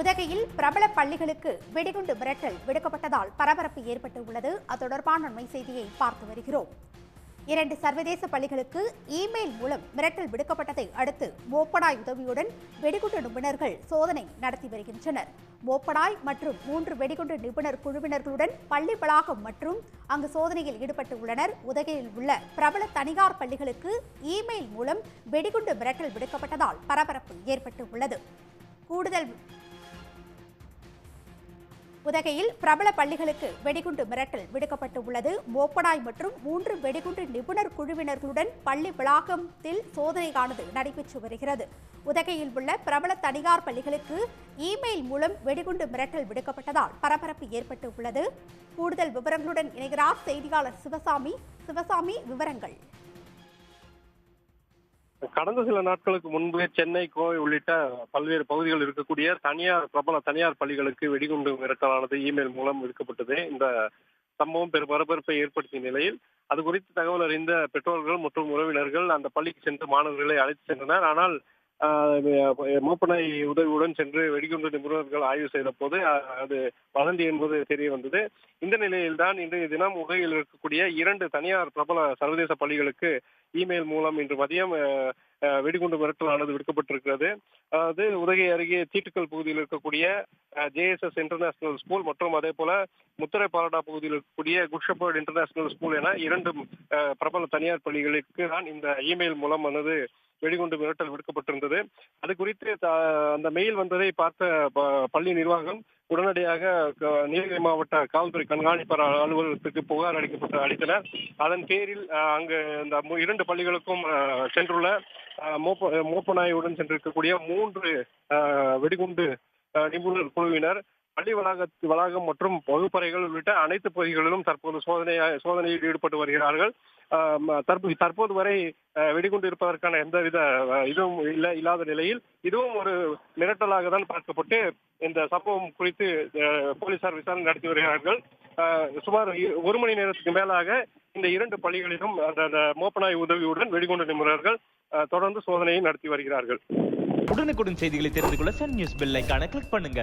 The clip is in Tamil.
உதகையில் பிரபல பள்ளிகளுக்கு வெடிகுண்டு மிரட்டல் விடுக்கப்பட்டதால் பரபரப்பு ஏற்பட்டு உள்ளது அது தொடர்பான உண்மை செய்தியை பார்த்து வருகிறோம். இரண்டு சர்வதேச பள்ளிகளுக்கு இமெயில் மூலம் மிரட்டல் விடுக்கப்பட்டதை அடுத்து மோப்படாய் உதவியுடன் வெடிகுண்டு நிபுணர்கள் சோதனை நடத்தி வருகின்றனர். மோப்படாய் மற்றும் மூன்று வெடிகுண்டு நிபுணர் குழுவினர்களுடன் பள்ளி வளாகம் மற்றும் அங்கு சோதனையில் ஈடுபட்டு உள்ளனர் உதகையில் உள்ள பிரபல தனியார் பள்ளிகளுக்கு இமெயில் மூலம் வெடிகுண்டு மிரட்டல் விடுக்கப்பட்டதால் பரபரப்பு ஏற்பட்டு உள்ளது கூடுதல் உதகையில் பிரபல பள்ளிகளுக்கு வெடிகுண்டு மிரட்டல் விடுக்கப்பட்டு உள்ளது மோப்படாய் மற்றும் மூன்று வெடிகுண்டு நிபுணர் குழுவினர்களுடன் பள்ளி வளாகத்தில் சோதனையானது நடைபெற்று வருகிறது. உதகையில் உள்ள பிரபல தனியார் பள்ளிகளுக்கு இமெயில் மூலம் வெடிகுண்டு மிரட்டல் விடுக்கப்பட்டதால் பரபரப்பு ஏற்பட்டு உள்ளது கூடுதல் விவரங்களுடன் இணைகிறார் செய்தியாளர் சிவசாமி. சிவசாமி விவரங்கள். கடந்த சில நாட்களுக்கு முன்பு சென்னை கோவை உள்ளிட்ட பல்வேறு பகுதிகளில் இருக்கக்கூடிய தனியார் பிரபல தனியார் பள்ளிகளுக்கு வெடிகுண்டு மிரட்டலானது இமெயில் மூலம் விடுக்கப்பட்டது. இந்த சம்பவம் பெரும் பரபரப்பை ஏற்படுத்திய நிலையில் அது குறித்து தகவல் அறிந்த பெற்றோர்கள் மற்றும் உறவினர்கள் அந்த பள்ளிக்கு சென்று மாணவர்களை அழைத்து சென்றனர். ஆனால் மோப்பனை உதவியுடன் சென்று வெடிகுண்டு நிபுணர்கள் ஆய்வு செய்த போது அது வதந்தி என்பது தெரிய வந்தது. இந்த நிலையில்தான் இன்றைய தினம் உதவியில் இருக்கக்கூடிய இரண்டு தனியார் பிரபல சர்வதேச பள்ளிகளுக்கு இமெயில் மூலம் இன்று மதியம் வெடிகுண்டு மிரட்டலானது விடுக்கப்பட்டிருக்கிறது. அது உதகை அருகே தீட்டுக்கல் பகுதியில் இருக்கக்கூடிய ஜேஎஸ்எஸ் இன்டர்நேஷனல் ஸ்கூல் மற்றும் அதே போல முத்திரை பாலடா பகுதியில் இருக்கக்கூடிய குட்ஷபர்ட் இன்டர்நேஷனல் ஸ்கூல் என இரண்டு பிரபல தனியார் பள்ளிகளுக்கு தான் இந்த இமெயில் மூலம் வந்தது. வெடிகுண்டு மிரட்டல் விடுக்கப்பட்டிருந்தது. அது குறித்து அந்த மெயில் வந்ததை பார்த்த பள்ளி நிர்வாகம் உடனடியாக நீலகிரி மாவட்ட காவல்துறை கண்காணிப்பாளர் அலுவலகத்துக்கு புகார் அளிக்கப்பட்ட அளித்தனர் அதன் பேரில் அங்கு இந்த இரண்டு பள்ளிகளுக்கும் சென்றுள்ள மோப்ப மோப்ப நாயுடன் சென்றிருக்கக்கூடிய மூன்று வெடிகுண்டு நிபுணர் குழுவினர் பள்ளி வளாக வளாகம் மற்றும் வகுப்பறைகள் உள்ளிட்ட அனைத்து பகுதிகளிலும் தற்போது சோதனை சோதனையில் ஈடுபட்டு வருகிறார்கள். தற்போது தற்போது வரை வெடிகுண்டு இருப்பதற்கான எந்தவித இதுவும் இல்லை இல்லாத நிலையில் இதுவும் ஒரு மிரட்டலாக தான் பார்க்கப்பட்டு இந்த சம்பவம் குறித்து போலீசார் விசாரணை நடத்தி வருகிறார்கள். சுமார் ஒரு மணி நேரத்துக்கு மேலாக இந்த இரண்டு பள்ளிகளிலும் அந்த மோப்பனாய் உதவியுடன் வெடிகுண்டு நிபுணர்கள் தொடர்ந்து சோதனையை நடத்தி வருகிறார்கள். உடனுக்குடன் செய்திகளை தெரிந்து கொள்ள சன் நியூஸ் பெல் ஐக்கான கிளிக் பண்ணுங்க.